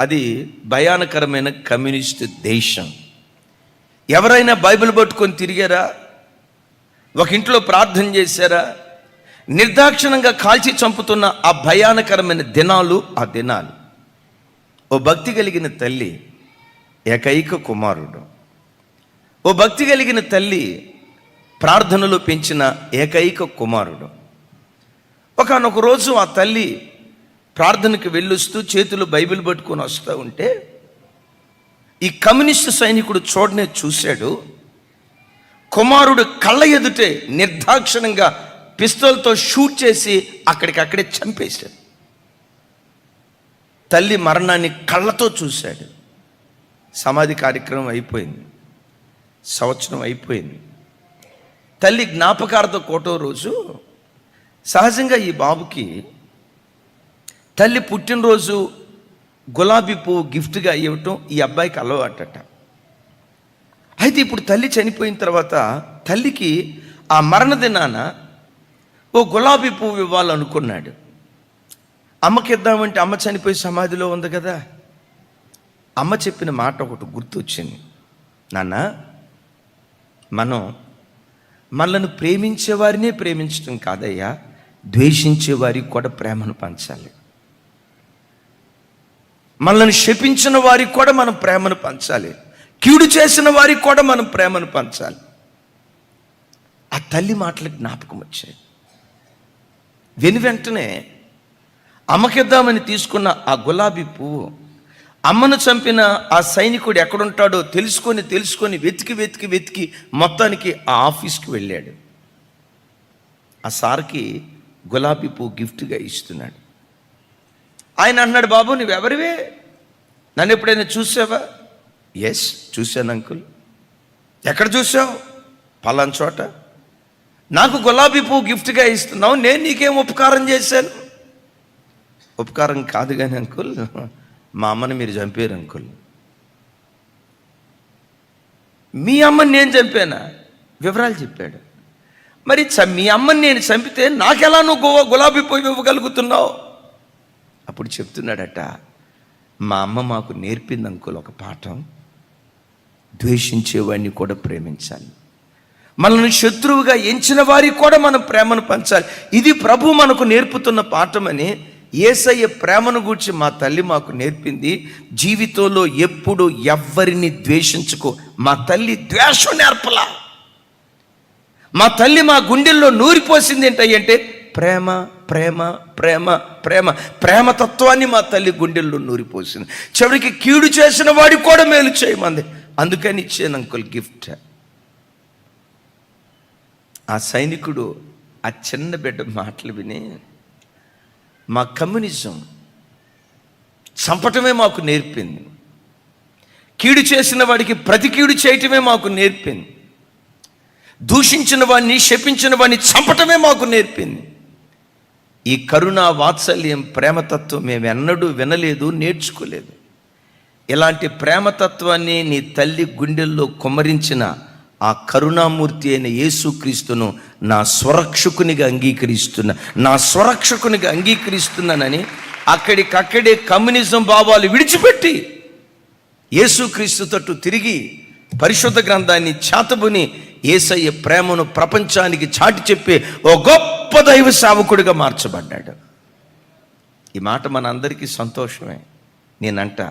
అది భయానకరమైన కమ్యూనిస్ట్ దేశం. ఎవరైనా బైబిల్ పట్టుకొని తిరిగారా? ఒక ఇంట్లో ప్రార్థన చేశారా? నిర్దాక్షిణంగా కాల్చి చంపుతున్న ఆ భయానకరమైన దినాలు ఆ దినాలు. ఓ భక్తి కలిగిన తల్లి ఏకైక కుమారుడు. ఓ భక్తి కలిగిన తల్లి ప్రార్థనలో పెంచిన ఏకైక కుమారుడు. ఒకనొక రోజు ఆ తల్లి ప్రార్థనకు వెళ్ళొస్తూ చేతులు బైబిల్ పట్టుకొని వస్తూ ఉంటే ఈ కమ్యూనిస్టు సైనికుడు చూడనే చూశాడు. కుమారుడు కళ్ళ ఎదుటే నిర్దాక్షిణంగా పిస్తోల్తో షూట్ చేసి అక్కడికక్కడే చంపేశాడు. తల్లి మరణాన్ని కళ్ళతో చూశాడు. సమాధి కార్యక్రమం అయిపోయింది. సంవత్సరం అయిపోయింది. తల్లి జ్ఞాపకార్థ కోటో రోజు సహజంగా ఈ బాబుకి తల్లి పుట్టినరోజు గులాబీ పువ్వు గిఫ్ట్గా ఇవ్వటం ఈ అబ్బాయికి అలవాటట. అయితే ఇప్పుడు తల్లి చనిపోయిన తర్వాత తల్లికి ఆ మరణ దినాన ఓ గులాబీ పువ్వు ఇవ్వాలనుకున్నాడు. అమ్మకి ఇద్దామంటే అమ్మ చనిపోయి సమాధిలో ఉంది కదా? అమ్మ చెప్పిన మాట ఒకటి గుర్తొచ్చింది. నాన్న మనం మనల్ని ప్రేమించే వారినే ప్రేమించడం కాదయ్యా ద్వేషించే వారికి కూడా ప్రేమను పంచాలి. మనల్ని శపించిన వారికి కూడా మనం ప్రేమను పంచాలి. కీడు చేసిన వారికి కూడా మనం ప్రేమను పంచాలి. ఆ తల్లి మాటలకు జ్ఞాపకం వచ్చాయి. వెను వెంటనే అమ్మకిద్దామని తీసుకున్న ఆ గులాబీ పువ్వు అమ్మను చంపిన ఆ సైనికుడు ఎక్కడుంటాడో తెలుసుకొని తెలుసుకొని వెతికి వెతికి వెతికి మొత్తానికి ఆ ఆఫీస్కి వెళ్ళాడు. ఆ సార్కి గులాబీ పువ్వు గిఫ్ట్గా ఇస్తున్నాడు. ఆయన అన్నాడు బాబు నువ్వెవరివే? నన్ను ఎప్పుడైనా చూసావా? ఎస్ చూశాను అంకుల్. ఎక్కడ చూసావు పలాన్ చోట. నాకు గులాబీ పువ్వు గిఫ్ట్గా ఇస్తున్నావు నేను నీకేం ఉపకారం చేశాను? ఉపకారం కాదు కానీ అంకుల్ మా అమ్మని మీరు చంపారు అంకుల్. మీ అమ్మని నేను చంపానా? వివరాలు చెప్పాడు. మరి చ- మీ అమ్మని నేను చంపితే నాకెలా నువ్వు గులాబీ పువ్వు ఇవ్వగలుగుతున్నావు? అప్పుడు చెప్తున్నాడట మా అమ్మ మాకు నేర్పింది అంకుల్ ఒక పాఠం. ద్వేషించేవాడిని కూడా ప్రేమించాలి. మనల్ని శత్రువుగా ఎంచిన వారికి కూడా మనం ప్రేమను పంచాలి. ఇది ప్రభు మనకు నేర్పుతున్న పాఠమని ఏసయ్య ప్రేమను గూర్చి మా తల్లి మాకు నేర్పింది. జీవితంలో ఎప్పుడు ఎవ్వరిని ద్వేషించుకో మా తల్లి ద్వేషం నేర్పలా. మా తల్లి మా గుండెల్లో నూరిపోసింది ఏంటంటే ప్రేమ. ప్రేమ ప్రేమ ప్రేమ. ప్రేమ తత్వాన్ని మా తల్లి గుండెల్లో నూరిపోసింది. చివరికి కీడు చేసిన వాడికి కూడా మేలు చేయమంది. అందుకని ఇచ్చాను అంకుల్ గిఫ్ట్. ఆ సైనికుడు ఆ చిన్న బిడ్డ మాటలు విని మా కమ్యూనిజం చంపటమే మాకు నేర్పింది. కీడు చేసిన వాడికి ప్రతి కీడు చేయటమే మాకు నేర్పింది. దూషించిన వాడిని శపించిన వాడిని చంపటమే మాకు నేర్పింది. ఈ కరుణ వాత్సల్యం ప్రేమతత్వం మేము ఎన్నడూ వినలేదు నేర్చుకోలేదు. ఇలాంటి ప్రేమతత్వాన్ని నీ తల్లి గుండెల్లో కుమరించిన ఆ కరుణామూర్తి అయిన యేసుక్రీస్తును నా స్వరక్షకునిగా అంగీకరిస్తున్నా నా స్వరక్షకునిగా అంగీకరిస్తున్నానని అక్కడికక్కడే కమ్యూనిజం భావాలు విడిచిపెట్టి యేసుక్రీస్తు తట్టు తిరిగి పరిశుద్ధ గ్రంథాన్ని చేతబుని ఏసయ్య ప్రేమను ప్రపంచానికి చాటి చెప్పే ఓ గొప్ప దైవ సేవకుడిగా మార్చబడ్డాడు. ఈ మాట మనందరికీ సంతోషమే. నేనంట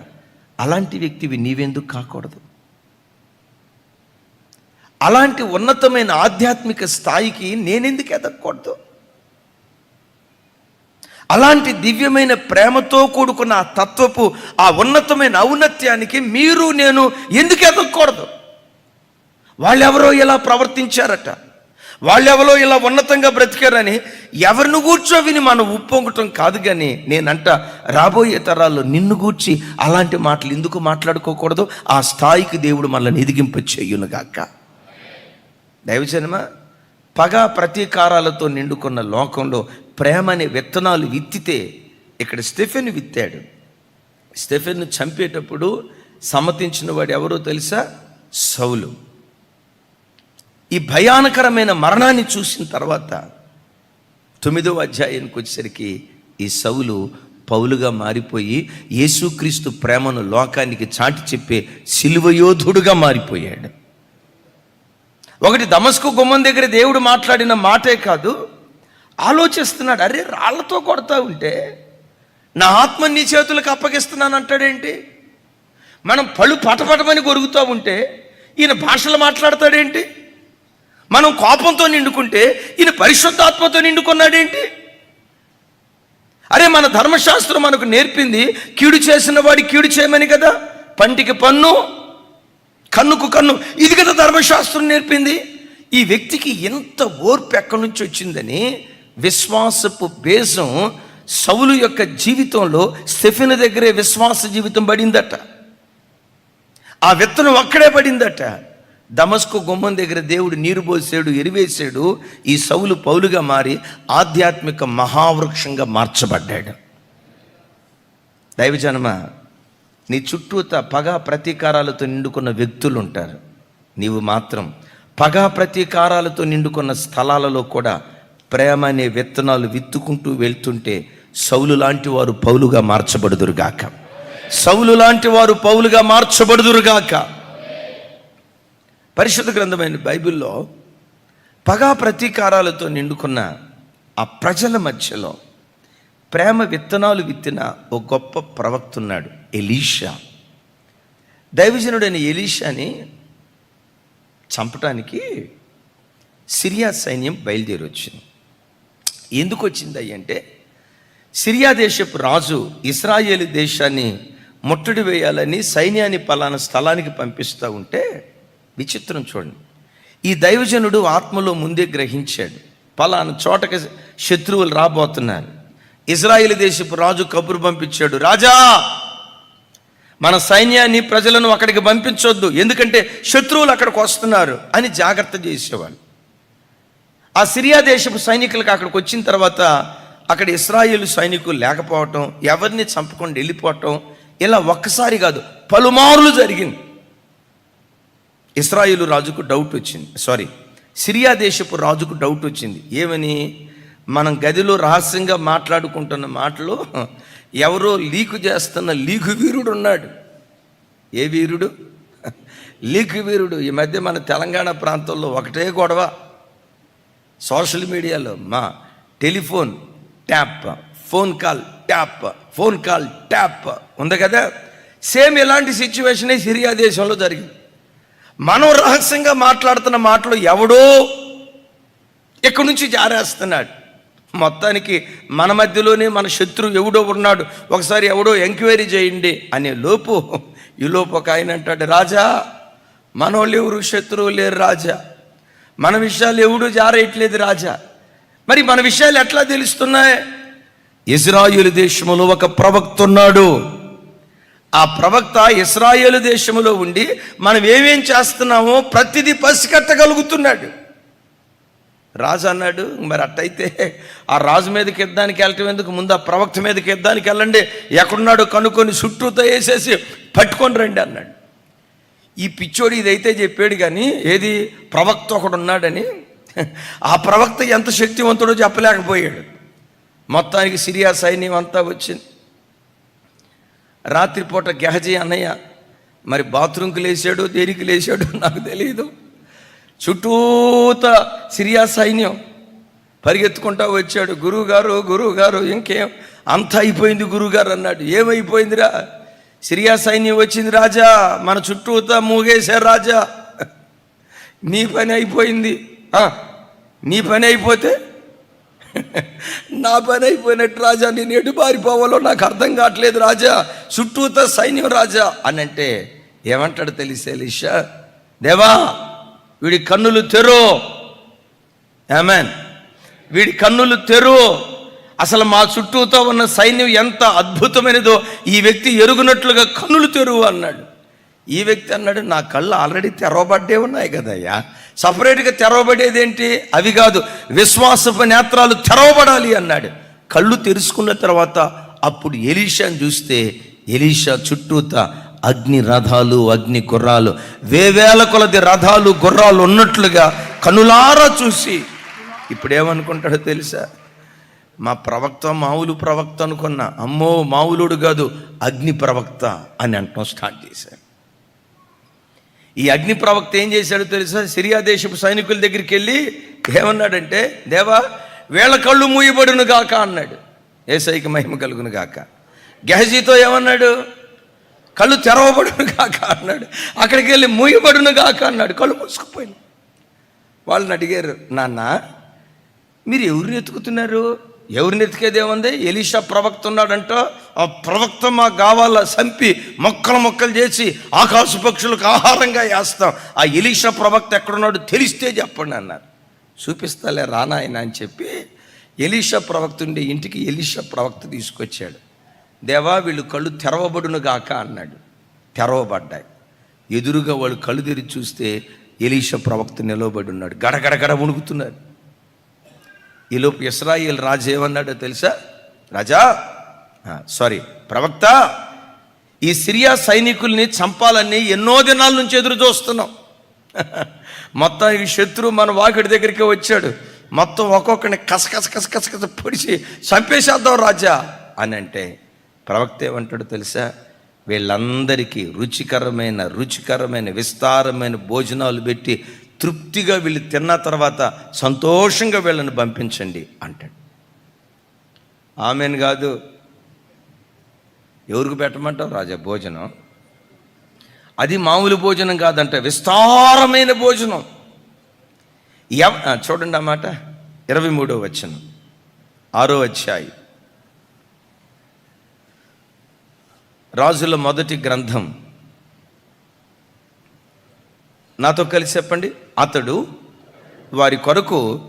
అలాంటి వ్యక్తివి నీవెందుకు కాకూడదు? అలాంటి ఉన్నతమైన ఆధ్యాత్మిక స్థాయికి నేనెందుకు ఎదగకూడదు? అలాంటి దివ్యమైన ప్రేమతో కూడుకున్న ఆ తత్వపు ఆ ఉన్నతమైన ఔన్నత్యానికి మీరు నేను ఎందుకు ఎదగకూడదు? వాళ్ళెవరో ఇలా ప్రవర్తించారట. వాళ్ళెవరో ఇలా ఉన్నతంగా బ్రతికారని ఎవరిని కూర్చో విని మనం ఉప్పొంగటం కాదు కానీ నేనంట రాబోయే తరాల్లో నిన్ను గూర్చి అలాంటి మాటలు ఎందుకు మాట్లాడుకోకూడదు? ఆ స్థాయికి దేవుడు మనల్ని ఎదిగింప చెయ్యునుగాక దైవజనమ పగ ప్రతీకారాలతో నిండుకున్న లోకంలో ప్రేమ అనే విత్తనాలు విత్తితే ఇక్కడ స్టెఫెన్ విత్తాడు. స్టెఫెన్ చంపేటప్పుడు సమ్మతించిన వాడు ఎవరో తెలుసా? సౌలు. ఈ భయానకరమైన మరణాన్ని చూసిన తర్వాత తొమ్మిదవ అధ్యాయానికి వచ్చేసరికి ఈ సౌలు పౌలుగా మారిపోయి యేసుక్రీస్తు ప్రేమను లోకానికి చాటి చెప్పే శిలువయోధుడుగా మారిపోయాడు. ఒకటి దమస్కు గుమ్మం దగ్గర దేవుడు మాట్లాడిన మాటే కాదు ఆలోచిస్తున్నాడు అరే రాళ్ళతో కొడతా ఉంటే నా ఆత్మ నీ చేతులకు అప్పగిస్తున్నాను అంటాడేంటి? మనం పళ్ళు పటపటమని కొరుకుతూ ఉంటే ఈయన భాషలు మాట్లాడతాడేంటి? మనం కోపంతో నిండుకుంటే ఈయన పరిశుద్ధాత్మతో నిండుకున్నాడేంటి? అరే మన ధర్మశాస్త్రం మనకు నేర్పింది కీడు చేసిన వాడి కీడు చేయమని కదా? పంటికి పన్ను కన్నుకు కన్ను. ఇది కదా ధర్మశాస్త్రం నేర్పింది. ఈ వ్యక్తికి ఎంత ఓర్పు ఎక్కడి నుంచి వచ్చిందని విశ్వాసపు బేసం సౌలు యొక్క జీవితంలో స్టెఫిన్ దగ్గరే విశ్వాస జీవితం పడిందట. ఆ విత్తనం అక్కడే పడిందట. దమస్కు గుమ్మం దగ్గర దేవుడు నీరు పోసాడు ఎరివేశాడు ఈ సౌలు పౌలుగా మారి ఆధ్యాత్మిక మహావృక్షంగా మార్చబడ్డాడు. దైవజనమ నీ చుట్టూత పగ ప్రతీకారాలతో నిండుకున్న వ్యక్తులు ఉంటారు నీవు మాత్రం పగ ప్రతీకారాలతో నిండుకున్న స్థలాలలో కూడా ప్రేమ అనే విత్తనాలు విత్తుకుంటూ వెళ్తుంటే సౌలు లాంటి వారు పౌలుగా మార్చబడుదురుగాక. సౌలు లాంటి వారు పౌలుగా మార్చబడుదురుగాక. పరిశుద్ధ గ్రంథమైన బైబిల్లో పగా ప్రతీకారాలతో నిండుకున్న ఆ ప్రజల మధ్యలో ప్రేమ విత్తనాలు విత్తిన ఓ గొప్ప ప్రవక్త ఉన్నాడు ఎలీషా. దైవజనుడైన ఎలీషాని చంపటానికి సిరియా సైన్యం బయలుదేరి వచ్చింది ఎందుకు వచ్చింది అంటే సిరియా దేశపు రాజు ఇస్రాయేల్ దేశాన్ని ముట్టడి వేయాలని సైన్యాన్ని పలానా స్థలానికి పంపిస్తూ ఉంటే విచిత్రం చూడండి. ఈ దైవజనుడు ఆత్మలో ముందే గ్రహించాడు. పలానా చోటకి శత్రువులు రాబోతున్నారు. ఇజ్రాయిల్ దేశపు రాజు కబురు పంపించాడు రాజా మన సైన్యాన్ని ప్రజలను అక్కడికి పంపించొద్దు. ఎందుకంటే శత్రువులు అక్కడికి వస్తున్నారు అని జాగ్రత్త చేసేవాడు. ఆ సిరియా దేశపు సైనికులకు అక్కడికి వచ్చిన తర్వాత అక్కడ ఇస్రాయేల్ సైనికులు లేకపోవటం ఎవరిని చంపకుండా వెళ్ళిపోవటం ఇలా ఒక్కసారి కాదు పలుమార్లు జరిగింది. ఇస్రాయిలు రాజుకు డౌట్ వచ్చింది. సారీ సిరియా దేశపు రాజుకు డౌట్ వచ్చింది. ఏమని? మనం గదిలో రహస్యంగా మాట్లాడుకుంటున్న మాటలు ఎవరో లీకు చేస్తున్న లీకు వీరుడు ఉన్నాడు. ఏ వీరుడు? లీకు వీరుడు. ఈ మధ్య మన తెలంగాణ ప్రాంతంలో ఒకటే గొడవ. సోషల్ మీడియాలో మా telephone tap phone call tap phone call tap. ఉంది కదా? సేమ్ ఇలాంటి సిచ్యువేషనే సిరియా దేశంలో జరిగింది. మనం రహస్యంగా మాట్లాడుతున్న మాటలు ఎవడో ఇక్కడి నుంచి జారేస్తున్నాడు. మొత్తానికి మన మధ్యలోనే మన శత్రువు ఎవడో ఉన్నాడు. ఒకసారి ఎవడో ఎంక్వైరీ చేయండి అనే లోపు ఈ లోపు ఒక ఆయన అంటాడు రాజా మనోళ్ళు ఎవరు? శత్రువు లేరు రాజా. మన విషయాలు ఎవడు జారేయట్లేదు రాజా? మరి మన విషయాలు ఎట్లా తెలుస్తున్నాయి? ఇజ్రాయుల దేశంలో ఒక ప్రవక్త ఉన్నాడు. ఆ ప్రవక్త ఇస్రాయేలు దేశంలో ఉండి మనం ఏమేం చేస్తున్నామో ప్రతిదీ పసికట్టగలుగుతున్నాడు రాజు అన్నాడు మరి అట్టయితే ఆ రాజు మీదకి ఇద్దానికి వెళ్ళటం ఎందుకు? ముందు ఆ ప్రవక్త మీదకి ఇద్దానికి వెళ్ళండి. ఎక్కడున్నాడు కనుక్కొని చుట్టూతో వేసేసి పట్టుకొని రండి అన్నాడు. ఈ పిచ్చోడు ఇదైతే చెప్పాడు కానీ ఏది? ప్రవక్త ఒకడు ఉన్నాడని. ఆ ప్రవక్త ఎంత శక్తివంతుడో చెప్పలేకపోయాడు. మొత్తానికి సిరియా సైన్యం అంతా వచ్చింది. రాత్రిపూట గెహజీ అన్నయ్య. మరి బాత్రూమ్కి లేచాడు దేనికి లేచాడు నాకు తెలియదు చుట్టూత సిరియా సైన్యం పరిగెత్తుకుంటా వచ్చాడు. గురువుగారు గురువుగారు ఇంకేం? అంత అయిపోయింది గురువుగారు అన్నాడు. ఏమైపోయిందిరా? సిరియా సైన్యం వచ్చింది రాజా. మన చుట్టూతా మూగేశారు రాజా. నీ పని అయిపోయింది. నీ పని అయిపోతే నా పని అయిపోయినట్టు రాజా నేను ఎటు పారిపోవాలో నాకు అర్థం కావట్లేదు రాజా. చుట్టూతో సైన్యం రాజా అని అంటే ఏమంటాడు తెలిసే లిషా దేవా వీడి కన్నులు తెరు. ఆమెన్ వీడి కన్నులు తెరు. అసలు మా చుట్టూతో ఉన్న సైన్యం ఎంత అద్భుతమైనదో. ఈ వ్యక్తి ఎరుగునట్లుగా కన్నులు తెరువు అన్నాడు. ఈ వ్యక్తి అన్నాడు నా కళ్ళు ఆల్రెడీ తెరవబడ్డే ఉన్నాయి కదయ్యా. సపరేట్గా తెరవబడేది ఏంటి? అవి కాదు విశ్వాసపు నేత్రాలు తెరవబడాలి అన్నాడు. కళ్ళు తెరుచుకున్న తర్వాత అప్పుడు ఎలీషాను చూస్తే ఎలీషా చుట్టూత అగ్ని రథాలు అగ్ని గుర్రాలు వేవేల కొలది రథాలు గుర్రాలు ఉన్నట్లుగా కనులారా చూసి. ఇప్పుడేమనుకుంటాడో తెలుసా? మా ప్రవక్త మామూలు ప్రవక్త అనుకున్నా అమ్మో మావులుడు కాదు అగ్ని ప్రవక్త అని అంటాం స్టార్ట్ చేశారు ఈ అగ్ని ప్రవక్త ఏం చేశాడో తెలుసా? సిరియా దేశపు సైనికుల దగ్గరికి వెళ్ళి ఏమన్నాడంటే దేవా వేళ కళ్ళు మూయబడును గాక అన్నాడు. ఏసైకి మహిమ కలుగును గాక. గెహజీతో ఏమన్నాడు? కళ్ళు తెరవబడును గాక అన్నాడు. అక్కడికి వెళ్ళి మూయబడును గాక అన్నాడు. కళ్ళు మూసుకుపోయింది వాళ్ళని అడిగారు నాన్న మీరు ఎవరిని ఎత్తుకుతున్నారు? ఎవరిని ఎత్తుకేదేముంది ఎలీషా ప్రవక్త ఉన్నాడంట. ఆ ప్రవక్త మాకు కావాలా చంపి మొక్కలు మొక్కలు చేసి ఆకాశ పక్షులకు ఆహారంగా వేస్తాం. ఆ ఎలీషా ప్రవక్త ఎక్కడున్నాడు తెలిస్తే చెప్పండి అన్నారు. చూపిస్తాలే రానాయన అని చెప్పి ఎలీషా ప్రవక్త ఉండే ఇంటికి ఎలీషా ప్రవక్త తీసుకొచ్చాడు. దేవా వీళ్ళు కళ్ళు తెరవబడును గాక అన్నాడు. తెరవబడ్డాయి. ఎదురుగా వాళ్ళు కళ్ళు తెరిచి చూస్తే ఎలీషా ప్రవక్త నిలవబడి ఉన్నాడు. గడగడగడ గడ వణుకుతున్నాడు ఈలోపు ఇస్రాయిల్ రాజు ఏమన్నాడో తెలుసా? రాజా సారీ ప్రవక్త ఈ సిరియా సైనికుల్ని చంపాలని ఎన్నో దినాల నుంచి ఎదురు చూస్తున్నాం. మొత్తం ఈ శత్రువు మన వాకిడి దగ్గరికి వచ్చాడు. మొత్తం ఒక్కొక్కరిని కసకస కసకస పొడిచి చంపేసేద్దాం రాజా అని అంటే ప్రవక్త ఏమంటాడు తెలుసా? వీళ్ళందరికీ రుచికరమైన రుచికరమైన విస్తారమైన భోజనాలు పెట్టి తృప్తిగా వీళ్ళు తిన్న తర్వాత సంతోషంగా వీళ్ళని పంపించండి అంటాడు. ఆమెను కాదు ఎవరికి పెట్టమంటావు రాజా? భోజనం. అది మామూలు భోజనం కాదంట విస్తారమైన భోజనం. ఎవ చూడండి అన్నమాట ఇరవై మూడో వచ్చను ఆరో అధ్యాయం. రాజుల మొదటి గ్రంథం. నాతో కలిసి చెప్పండి. అతడు వారి కొరకు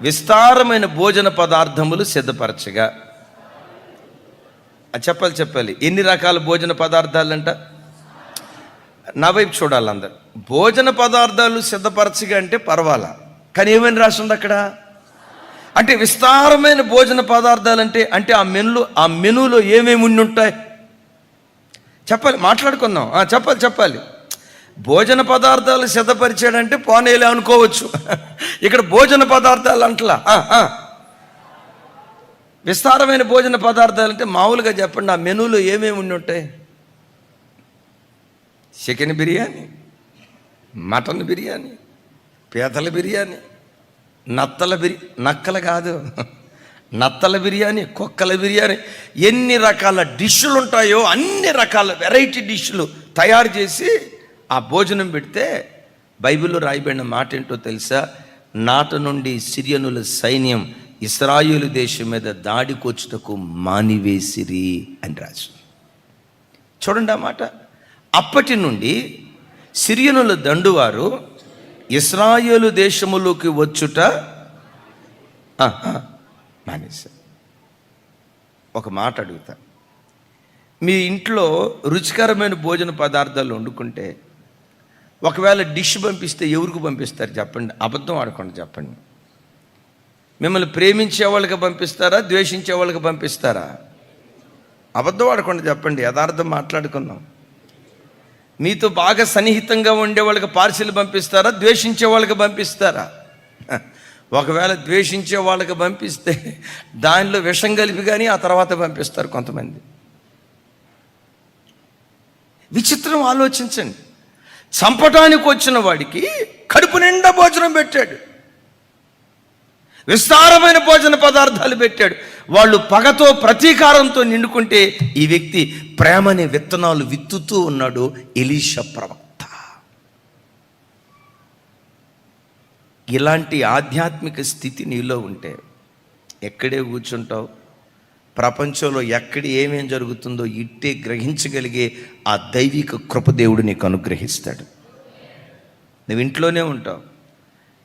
విస్తారమైన భోజన పదార్థములు సిద్ధపరచగా. చెప్పాలి చెప్పాలి. ఎన్ని రకాల భోజన పదార్థాలంట? నా వైపు చూడాలి అందరు. భోజన పదార్థాలు సిద్ధపరచగా అంటే పర్వాలా? కానీ ఏమైనా రాసింది అక్కడ? అంటే విస్తారమైన భోజన పదార్థాలు అంటే అంటే ఆ మెనులు ఆ మెనూలో ఏమేమి ఉండి ఉంటాయి? చెప్పాలి మాట్లాడుకుందాం. చెప్పాలి చెప్పాలి. భోజన పదార్థాలు సిద్ధపరిచాడంటే పోనేలే అనుకోవచ్చు. ఇక్కడ భోజన పదార్థాలు అంటలా. విస్తారమైన భోజన పదార్థాలు అంటే మామూలుగా చెప్పండి ఆ మెనూలో ఏమేమి ఉండి ఉంటాయి? చికెన్ బిర్యానీ మటన్ బిర్యానీ పీతల బిర్యానీ నత్తల బిర్యా నక్కల కాదు. నత్తల బిర్యానీ కుక్కల బిర్యానీ ఎన్ని రకాల డిష్లు ఉంటాయో అన్ని రకాల వెరైటీ డిష్లు తయారు చేసి ఆ భోజనం పెడితే బైబిల్లో రాయబడిన మాట ఏంటో తెలుసా? నాట నుండి సిరియనుల సైన్యం ఇస్రాయులు దేశం మీద దాడికొచ్చుటకు మానివేసిరి అని రాజు చూడండి ఆ మాట. అప్పటి నుండి సిరియనుల దండువారు ఇస్రాయేలు దేశములోకి వచ్చుట ఆ, మానేశారు. ఒక మాట అడుగుతా. మీ ఇంట్లో రుచికరమైన భోజన పదార్థాలు వండుకుంటే ఒకవేళ డిష్ పంపిస్తే ఎవరికి పంపిస్తారు చెప్పండి? అబద్ధం ఆడకుండా చెప్పండి. మిమ్మల్ని ప్రేమించే వాళ్ళకి పంపిస్తారా? ద్వేషించే వాళ్ళకి పంపిస్తారా? అబద్ధం ఆడకుండా చెప్పండి యథార్థం మాట్లాడుకుందాం. మీతో బాగా సన్నిహితంగా ఉండే వాళ్ళకి పార్సిల్ పంపిస్తారా? ద్వేషించే వాళ్ళకి పంపిస్తారా? ఒకవేళ ద్వేషించే వాళ్ళకి పంపిస్తే దానిలో విషం కలిపి కానీ ఆ తర్వాత పంపిస్తారు కొంతమంది. విచిత్రం ఆలోచించండి. చంపటానికి వచ్చిన వాడికి కడుపు నిండా భోజనం పెట్టాడు. విస్తారమైన భోజన పదార్థాలు పెట్టాడు. వాళ్ళు పగతో ప్రతీకారంతో నిండుకుంటే ఈ వ్యక్తి ప్రేమనే విత్తనాలు విత్తుతూ ఉన్నాడు ఎలీష ప్రవక్త. ఇలాంటి ఆధ్యాత్మిక స్థితి నీలో ఉంటే ఎక్కడే కూర్చుంటావు? ప్రపంచంలో ఎక్కడ ఏమేం జరుగుతుందో ఇట్టే గ్రహించగలిగే ఆ దైవిక కృపదేవుడు నీకు అనుగ్రహిస్తాడు. నువ్వు ఇంట్లోనే ఉంటావు.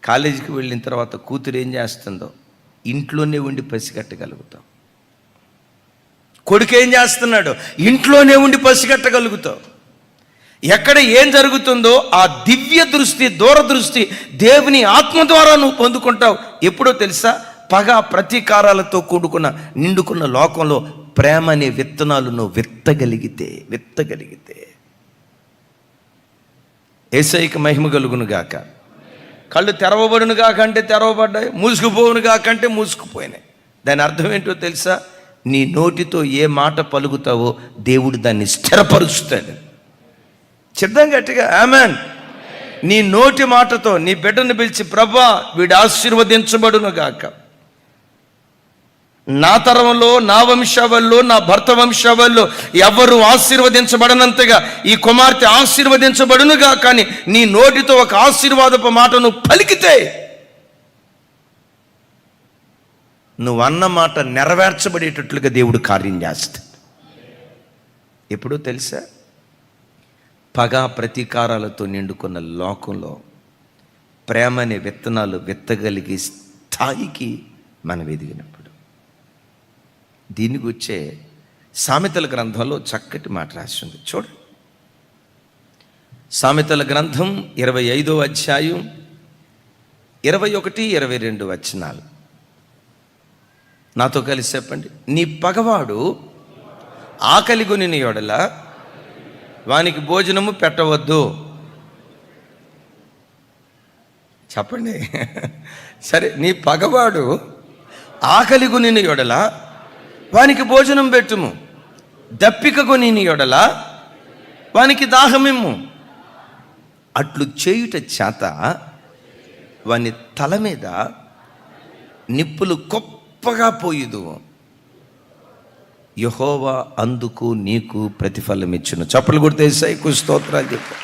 కాలేజీకి వెళ్ళిన తర్వాత కూతురు ఏం చేస్తుందో ఇంట్లోనే ఉండి పసిగట్టగలుగుతావు. కొడుకు ఏం చేస్తున్నాడు? ఇంట్లోనే ఉండి పసిగట్టగలుగుతావు. ఎక్కడ ఏం జరుగుతుందో ఆ దివ్య దృష్టి దూరదృష్టి దేవుని ఆత్మ ద్వారా నువ్వు పొందుకుంటావు. ఎప్పుడో తెలుసా? పగ ప్రతీకారాలతో కూడుకున్న నిండుకున్న లోకంలో ప్రేమ అనే విత్తనాలు నువ్వు విత్తగలిగితే విత్తగలిగితే. ఏసైకి మహిమ కలుగును గాక. కళ్ళు తెరవబడును కాకంటే తెరవబడ్డాయి మూసుకుపోవును కాకంటే మూసుకుపోయినాయి. దాని అర్థం ఏంటో తెలుసా? నీ నోటితో ఏ మాట పలుకుతావో దేవుడు దాన్ని స్థిరపరుస్తాడు. చెప్దాం గట్టిగా ఆమెన్. నీ నోటి మాటతో నీ బిడ్డను పిలిచి ప్రభా వీడు ఆశీర్వదించబడును గాక. నా తరంలో నా వంశావల్లో నా భర్త వంశావల్లో ఎవరు ఆశీర్వదించబడనంతగా ఈ కుమార్తె ఆశీర్వదించబడునుగా కానీ నీ నోటితో ఒక ఆశీర్వాదపు మాటను పలికితే నువ్వు అన్న మాట నెరవేర్చబడేటట్లుగా దేవుడు కార్యం చేస్తాడు. ఎప్పుడో తెలుసా? పగా ప్రతీకారాలతో నిండుకున్న లోకంలో ప్రేమ అనే విత్తనాలు విత్తగలిగే స్థాయికి మనం ఎదిగినప్పుడు. దీని వచ్చే సామెతల గ్రంథంలో చక్కటి మాట రాసింది. చూడండి సామెతల గ్రంథం ఇరవై ఐదో అధ్యాయం ఇరవై ఒకటి ఇరవై రెండు వచనాలు. నాతో కలిసి చెప్పండి. నీ పగవాడు ఆకలి కొనిన యొడల వానికి భోజనము పెట్టవద్దు. చెప్పండి. సరే నీ పగవాడు ఆకలి కొనిన యొడల వానికి భోజనం పెట్టుము. దప్పిక కొని యొడల వానికి దాహమిమ్ము. అట్లు చేయుట చేత వాని తల మీద నిప్పులు గొప్పగా పోయిదు యహోవా అందుకు నీకు ప్రతిఫలం ఇచ్చును చప్పలు కొడితేసాయి స్తోత్రాలు చెప్పు.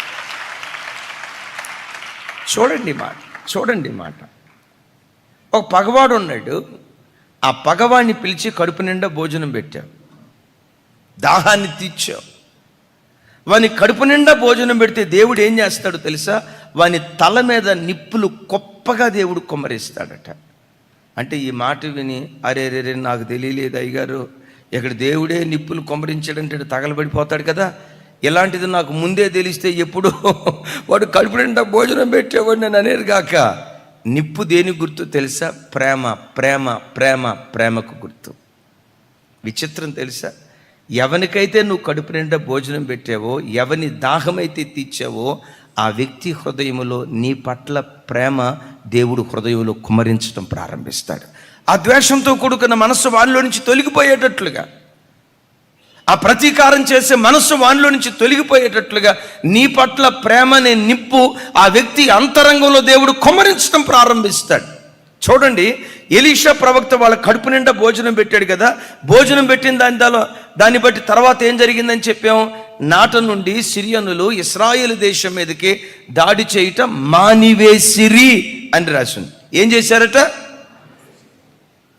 చూడండి మాట చూడండి మాట. ఒక పగవాడు ఉన్నాడు ఆ పగవాణ్ణి పిలిచి కడుపు నిండా భోజనం పెట్టావు దాహాన్ని తీర్చావు వాని కడుపు నిండా భోజనం పెడితే దేవుడు ఏం చేస్తాడో తెలుసా? వాని తల మీద నిప్పులు గొప్పగా దేవుడు కుమ్మరిస్తాడట. అంటే ఈ మాట విని అరే రే రే నాకు తెలియలేదు అయ్యగారు. ఇక్కడ దేవుడే నిప్పులు కుమ్మరించాడంటే తగలబడిపోతాడు కదా. ఇలాంటిది నాకు ముందే తెలిస్తే ఎప్పుడు వాడు కడుపు నిండా భోజనం పెట్టేవాడు నేను అనేది కాక నిప్పు దేని గుర్తు తెలుసా? ప్రేమ ప్రేమ ప్రేమ ప్రేమకు గుర్తు. విచిత్రం తెలుసా? ఎవరికైతే నువ్వు కడుపు నిండా భోజనం పెట్టావో ఎవని దాహమైతే తీర్చావో ఆ వ్యక్తి హృదయములో నీ పట్ల ప్రేమ దేవుడు హృదయంలో కుమరించడం ప్రారంభిస్తాడు. ఆ ద్వేషంతో కూడుకున్న మనస్సు వానిలో నుంచి తొలగిపోయేటట్లుగా ఆ ప్రతీకారం చేసే మనస్సు వానిలో నుంచి తొలగిపోయేటట్లుగా నీ పట్ల ప్రేమ అనే నిప్పు ఆ వ్యక్తి అంతరంగంలో దేవుడు కొమ్మరించడం ప్రారంభిస్తాడు. చూడండి ఎలీషా ప్రవక్త వాళ్ళ కడుపు నిండా భోజనం పెట్టాడు కదా భోజనం పెట్టిన దాని దాలో దాన్ని బట్టి తర్వాత ఏం జరిగిందని చెప్పాం? నాట నుండి సిరియనులు ఇస్రాయేల్ దేశం మీదకి దాడి చేయటం మానివేసిరి అని రాసింది. ఏం చేశారట?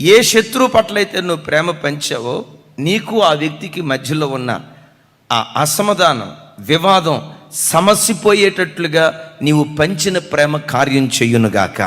ఏ శత్రువు పట్ల అయితే నువ్వు ప్రేమ పంచావో నీకు ఆ వ్యక్తికి మధ్యలో ఉన్న ఆ అసమాధానం వివాదం సమసిపోయేటట్లుగా నీవు పంచిన ప్రేమ కార్యం చెయ్యునుగాక